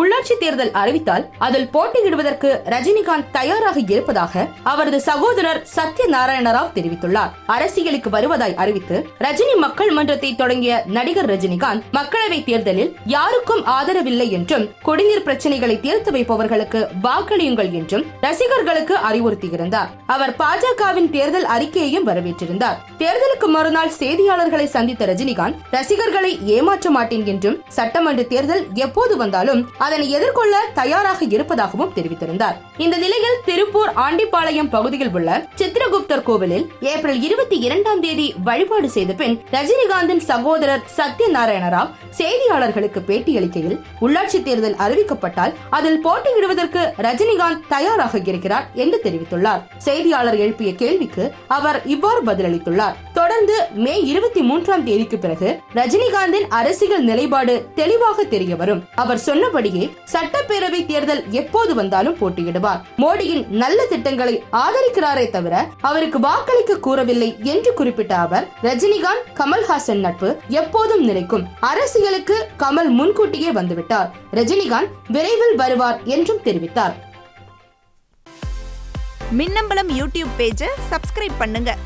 Oula, உள்ளாட்சி தேர்தல் அறிவித்தால் அதில் போட்டியிடுவதற்கு ரஜினிகாந்த் தயாராக இருப்பதாக அவரது சகோதரர் சத்ய ராவ் தெரிவித்துள்ளார். அரசியலுக்கு வருவதாய் அறிவித்து ரஜினி மக்கள் மன்றத்தை தொடங்கிய நடிகர் ரஜினிகாந்த் மக்களவை தேர்தலில் யாருக்கும் ஆதரவில்லை என்றும் குடிநீர் பிரச்சனைகளை தீர்த்து வைப்பவர்களுக்கு வாக்களியுங்கள் என்றும் ரசிகர்களுக்கு அறிவுறுத்தியிருந்தார். அவர் பாஜகவின் தேர்தல் அறிக்கையையும் வரவேற்றிருந்தார். தேர்தலுக்கு மறுநாள் செய்தியாளர்களை சந்தித்த ரஜினிகாந்த் ரசிகர்களை ஏமாற்ற மாட்டேன் என்றும் சட்டமன்ற தேர்தல் எப்போது வந்தாலும் அதனை எதிர்கொள்ள தயாராக இருப்பதாகவும் தெரிவித்திருந்தார். இந்த நிலையில் திருப்பூர் ஆண்டிப்பாளையம் பகுதியில் உள்ள சித்திரகுப்தர் கோவிலில் ஏப்ரல் இருபத்தி இரண்டாம் தேதி வழிபாடு செய்த பின் ரஜினிகாந்தின் சகோதரர் சத்யநாராயண ராவ் செய்தியாளர்களுக்கு பேட்டியளிக்கையில் உள்ளாட்சி தேர்தல் அறிவிக்கப்பட்டால் அதில் போட்டியிடுவதற்கு ரஜினிகாந்த் தயாராக இருக்கிறார் என்று தெரிவித்துள்ளார். செய்தியாளர் எழுப்பிய கேள்விக்கு அவர் இவ்வாறு பதிலளித்துள்ளார். தொடர்ந்து மே இருபத்தி மூன்றாம் தேதிக்கு பிறகு ரஜினிகாந்தின் அரசியல் நிலைப்பாடு தெளிவாக தெரிய வரும். அவர் சொன்னபடியே சட்டப்பேரவை தேர்தல் எப்போது வந்தாலும் போட்டியிடுவார். மோடியின் நல்ல திட்டங்களை ஆதரிக்கிறாரே தவிர அவருக்கு வாக்களிக்க கூறவில்லை என்று குறிப்பிட்ட அவர் ரஜினிகாந்த் கமல்ஹாசன் நட்பு எப்போதும் நிலைக்கும். அரசியலுக்கு கமல் முன்கூட்டியே வந்துவிட்டார். ரஜினிகாந்த் விரைவில் வருவார் என்றும் தெரிவித்தார். மின்னம்பலம் யூடியூப் பேஜை சப்ஸ்கிரைப் பண்ணுங்க.